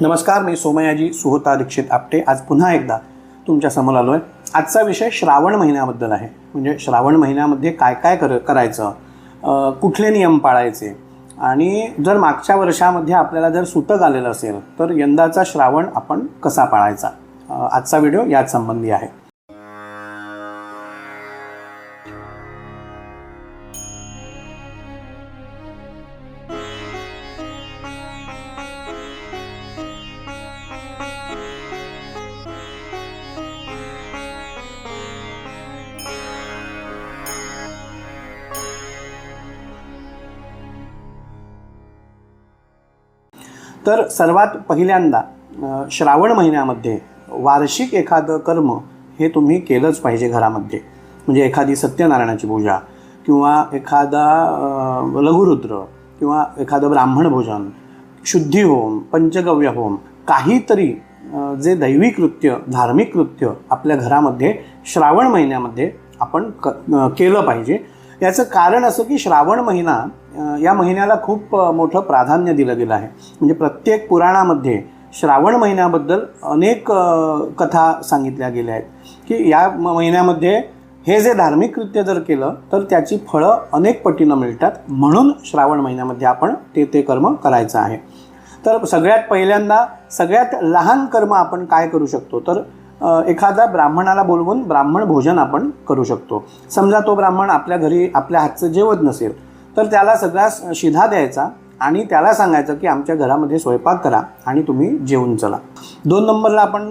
नमस्कार मी सोमयाजी सुहोता दीक्षित आपटे. आज पुन्हा एकदा तुमच्यासमोर आलो आहे आजचा विषय श्रावण महिन्याबद्दल आहे. म्हणजे श्रावण महिन्यामध्ये काय काय कर करायचं? कुठले नियम पाळायचे? आणि जर मागच्या वर्षामध्ये आपल्याला जर सुतक आलेलं असेल तर यंदाचा श्रावण आपण कसा पाळायचा? आजचा व्हिडिओ याच संबंधी आहे. तर सर्वात पहिल्यांदा श्रावण महिन्यामध्ये वार्षिक एखादं कर्म हे तुम्ही केलंच पाहिजे घरामध्ये. म्हणजे एखादी सत्यनारायणाची पूजा किंवा एखादा लघुरुद्र किंवा एखादं ब्राह्मण भोजन शुद्धी होम पंचगव्य होम काहीतरी जे दैवी कृत्य धार्मिक कृत्य आपल्या घरामध्ये श्रावण महिन्यामध्ये आपण क केलं पाहिजे. याचं कारण असं की श्रावण महिना या महिन्याला खूप मोठं प्राधान्य दिलं गेलं आहे. म्हणजे प्रत्येक पुराणामध्ये श्रावण महिन्याबद्दल अनेक कथा सांगितल्या गेल्या आहेत. की या म- महिन्यामध्ये हे जे धार्मिक कृत्य जर केलं तर त्याची फळं अनेक पटीनं मिळतात. म्हणून श्रावण महिन्यामध्ये आपण ते ते कर्म करायचं आहे. तर सगळ्यात पहिल्यांदा सगळ्यात लहान कर्म आपण काय करू शकतो? तर एखादा ब्राह्मणाला बोलवून ब्राह्मण भोजन आपण करू शकतो. समजा तो ब्राह्मण आपल्या घरी आपल्या हातचं जेवत नसेल तर त्याला सगळा शिधा द्यायचा आणि त्याला सांगायचं की आमच्या घरामध्ये स्वयंपाक करा आणि तुम्ही जेवून चला. दोन नंबरला आपण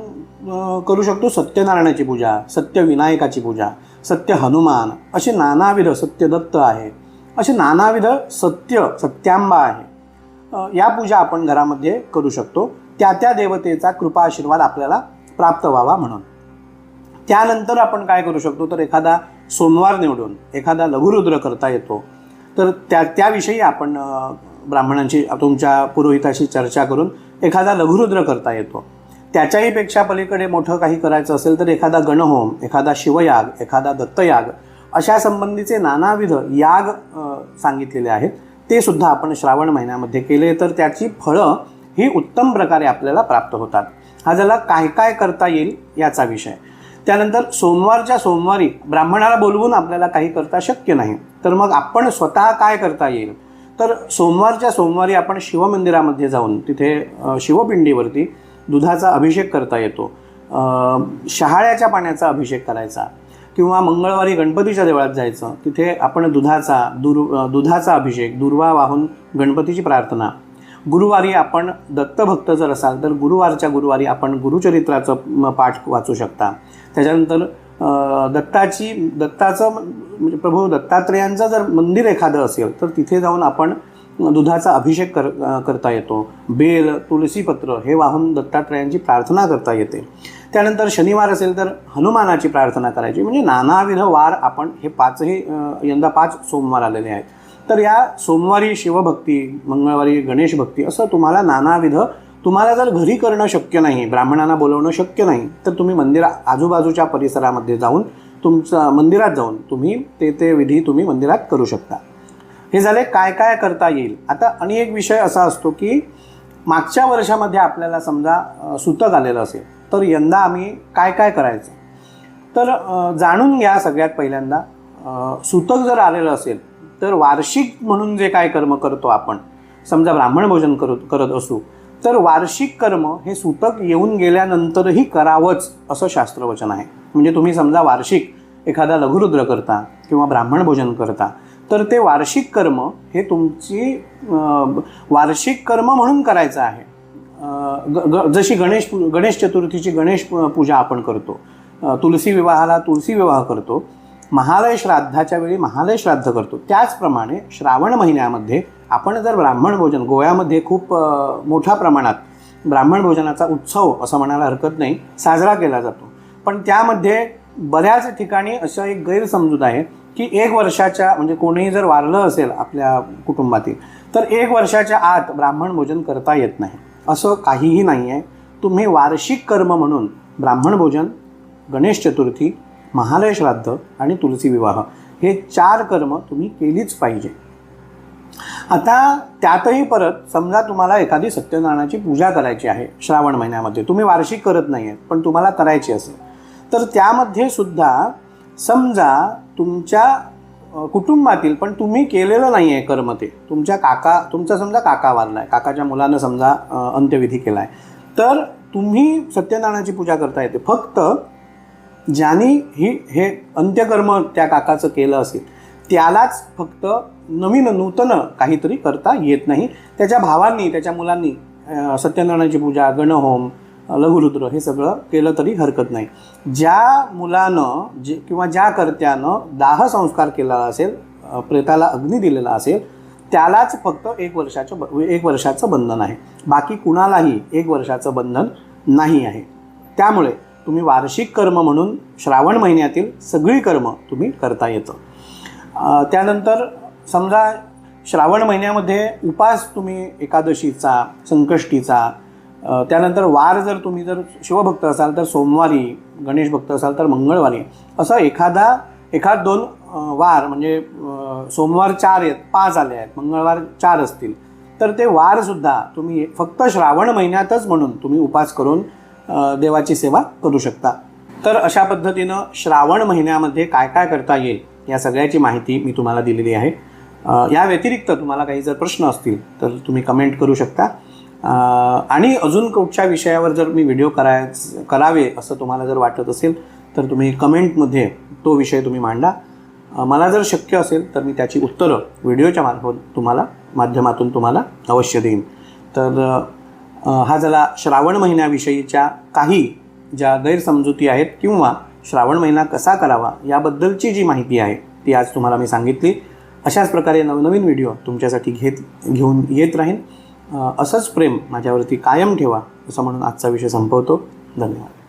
करू शकतो सत्यनारायणाची पूजा सत्यविनायकाची पूजा सत्य हनुमान असे नानाविध सत्यदत्त आहे. असे नानाविध सत्य सत्यांबा आहे. या पूजा आपण घरामध्ये करू शकतो. त्या त्या देवतेचा कृपा आशीर्वाद आपल्याला प्राप्त व्हावा म्हणून. त्यानंतर आपण काय करू शकतो? तर एखादा सोमवार निवडून एखादा लघुरुद्र करता येतो. तर त्या त्याविषयी आपण ब्राह्मणांशी तुमच्या पुरोहिताशी चर्चा करून एखादा लघुरुद्र करता येतो. त्याच्याही पेक्षा पलीकडे मोठं काही करायचं असेल तर एखादा गणहोम एखादा शिवयाग एखादा दत्तयाग अशा संबंधीचे नानाविध याग सांगितलेले आहेत. ते सुद्धा आपण श्रावण महिन्यामध्ये केले तर त्याची फळं ही उत्तम प्रकारे आपल्याला प्राप्त होतात. हा झाला काय काय करता येईल याचा विषय. त्यानंतर सोमवारच्या सोमवारी ब्राह्मणाला बोलवून आपल्याला काही करता शक्य नाही. तर मग आपण स्वतः काय करता येईल? तर सोमवारच्या सोमवारी आपण शिवमंदिरामध्ये जाऊन तिथे शिवपिंडीवरती दुधाचा अभिषेक करता येतो. शहाळ्याच्या पाण्याचा अभिषेक करायचा किंवा मंगळवारी गणपतीच्या देवळात जायचं. तिथे आपण दुधाचा दुर दुधाचा अभिषेक दुर्वा वाहून गणपतीची प्रार्थना गुरुवारी आपण दत्तभक्त जर असाल तर गुरुवारच्या गुरुवारी आपण गुरुचरित्राचं पाठ वाचू शकता. त्याच्यानंतर दत्ताची दत्ताचं म्हणजे प्रभू दत्तात्रेयांचं जर मंदिर एखादं असेल तर तिथे जाऊन आपण दुधाचा अभिषेक कर करता येतो. बेल तुळशीपत्र हे वाहून दत्तात्रेयांची प्रार्थना करता येते. त्यानंतर शनिवार असेल तर हनुमानाची प्रार्थना करायची. म्हणजे नानाविध वार आपण हे पाचही यंदा पाच सोमवार आलेले आहेत. तर या सोमवारी शिवभक्ती मंगळवारी गणेश भक्ती असं तुम्हाला नानाविध तुम्हाला जर घरी करणं शक्य नाही ब्राह्मणांना बोलवणं शक्य नाही तर तुम्ही मंदिरा आजूबाजूच्या परिसरामध्ये जाऊन तुमचं मंदिरात जाऊन तुम्ही ते ते विधी तुम्ही मंदिरात करू शकता. हे झाले काय काय करता येईल? आता आणि एक विषय असा असतो की मागच्या वर्षामध्ये आपल्याला समजा सुतक आलेलं असेल तर यंदा आम्ही काय काय करायचं? तर जाणून घ्या सगळ्यात पहिल्यांदा. सुतक जर आलेलं असेल तर वार्षिक म्हणून जे काय कर्म करतो आपण समजा ब्राह्मण भोजन करत करत असू तर वार्षिक कर्म हे सुतक येऊन गेल्यानंतरही करावंच असं शास्त्रवचन आहे. म्हणजे तुम्ही समजा वार्षिक एखादा लघुरुद्र करता किंवा ब्राह्मण भोजन करता तर ते वार्षिक कर्म हे तुमची वार्षिक कर्म म्हणून करायचं आहे. ग- ग- जशी गणेश गणेश चतुर्थीची गणेश पूजा आपण करतो तुलसी विवाहाला तुलसी विवाह करतो महालय श्राद्धाच्या वेळी महालय श्राद्ध करतो. त्याचप्रमाणे श्रावण महिन्यामध्ये आपण जर ब्राह्मण भोजन गोव्यामध्ये खूप मोठ्या प्रमाणात ब्राह्मण भोजनाचा उत्सव असं म्हणायला हरकत नाही साजरा केला जातो. पण त्यामध्ये बऱ्याच ठिकाणी असं एक गैरसमजूत आहे की एक वर्षाच्या म्हणजे कोणीही जर वारलं असेल आपल्या कुटुंबातील तर एक वर्षाच्या आत ब्राह्मण भोजन करता येत नाही. असं काहीही नाही आहे तुम्ही वार्षिक कर्म म्हणून ब्राह्मण भोजन गणेश चतुर्थी महालय श्राद्ध आणि तुलसी विवाह. हे चार कर्म तुम्ही केलीच पाहिजे. आता त्यातही परत समजा तुम्हाला एखादी सत्यनारायणाची पूजा करायची आहे श्रावण महिन्यामध्ये. तुम्ही वार्षिक करत नाही आहेत पण तुम्हाला करायची असेल. तर त्यामध्ये सुद्धा समजा तुमच्या कुटुंबातील पण तुम्ही केलेलं नाही आहे कर्म ते. तुमच्या काका तुमचा समजा काका वारला आहे काकाच्या मुलानं समजा अंत्यविधी केला आहे तर तुम्ही सत्यनारायणाची पूजा करता येते. फक्त ज्यांनी ही हे अंत्यकर्म त्या काकाचं केलं असेल त्यालाच फक्त नवीन नूतन काहीतरी करता येत नाही. त्याच्या भावांनी त्याच्या मुलांनी सत्यनारायणाची पूजा गणहोम लघुरुद्र हे सगळं केलं तरी हरकत नाही. ज्या मुलानं जे किंवा ज्या कर्त्यानं दाह संस्कार केला असेल प्रेताला अग्नी दिलेला असेल त्यालाच फक्त एक वर्षाचं ब- एक वर्षाचं बंधन आहे. बाकी कुणालाही एक वर्षाचं बंधन नाही आहे. त्यामुळे तुम्ही वार्षिक कर्म म्हणून श्रावण महिन्यातील सगळी कर्म तुम्ही करता येतं. त्यानंतर समजा श्रावण महिन्यामध्ये उपास तुम्ही एकादशीचा संकष्टीचा त्यानंतर वार जर तुम्ही जर शिवभक्त असाल तर सोमवारी गणेश भक्त असाल तर मंगळवारी असं एखादा एखाद दोन वार म्हणजे सोमवार चार आहेत पाच आले आहेत मंगळवार चार असतील तर ते वारसुद्धा तुम्ही फक्त श्रावण महिन्यातच म्हणून तुम्ही उपास करून देवाची सेवा करू शकता. तर अशा पद्धतीनं श्रावण महिन्यामध्ये काय काय करता येईल या सगळ्याची माहिती मी तुम्हाला दिलेली आहे. या व्यतिरिक्त तुम्हाला काही जर प्रश्न असतील तर तुम्ही कमेंट करू शकता. आणि अजून कुठच्या विषयावर जर मी व्हिडिओ कराय करावे असं तुम्हाला जर वाटत असेल तर तुम्ही कमेंटमध्ये तो विषय तुम्ही मांडा. मला जर शक्य असेल तर मी त्याची उत्तरं व्हिडिओच्या मार्फत तुम्हाला माध्यमातून तुम्हाला अवश्य देईन. तर हा झाला श्रावण महिन्याविषयीच्या काही ज्या गैरसमजुती आहेत किंवा श्रावण महिना कसा करावा याबद्दलची जी माहिती आहे ती आज तुम्हाला मी सांगितली. अशाच प्रकारे नवनवीन व्हिडिओ तुमच्यासाठी घेत घेऊन येत राहीन. असंच प्रेम माझ्यावरती कायम ठेवा असं म्हणून आजचा विषय संपवतो. धन्यवाद.